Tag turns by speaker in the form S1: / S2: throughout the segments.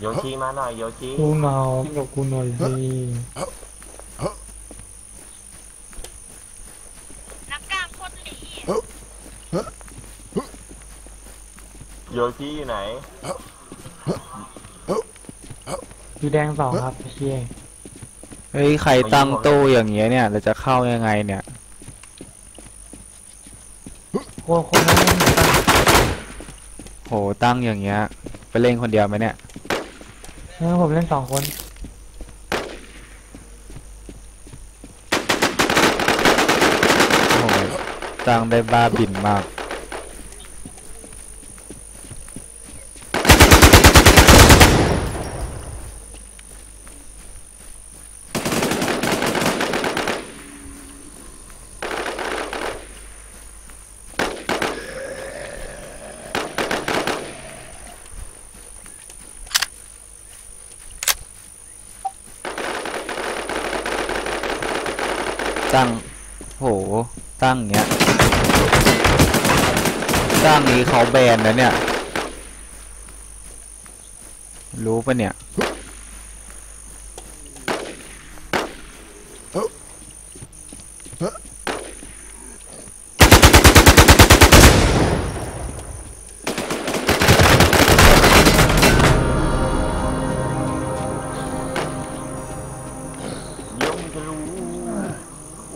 S1: โยชิมาหน่อยโยชิ
S2: กูเมากินกับกูหน่อยสิ
S3: นักกลามคตรดี
S1: โยชิอยู่ไหน
S2: อยู่แดงสองครับเชีย
S4: เฮ้ยใครตั้งตู้อย่างเงี้ยเนี่ยเราจะเข้ายังไงเนี่ย
S2: โคตรคนนั้นไม่มีตังค์
S4: โหตั้งอย่างเงี้ย ไปเล่นคนเดียวไหมเนี่ย
S2: เออผมเล่นสองคน
S4: โหตั้งได้บ้าบินมาก ตั้งโหตั้งเงี้ยตั้งนี้เขาแบนนะเนี่ย รู้ปะเนี่ย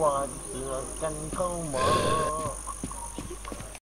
S1: ยงจะรู้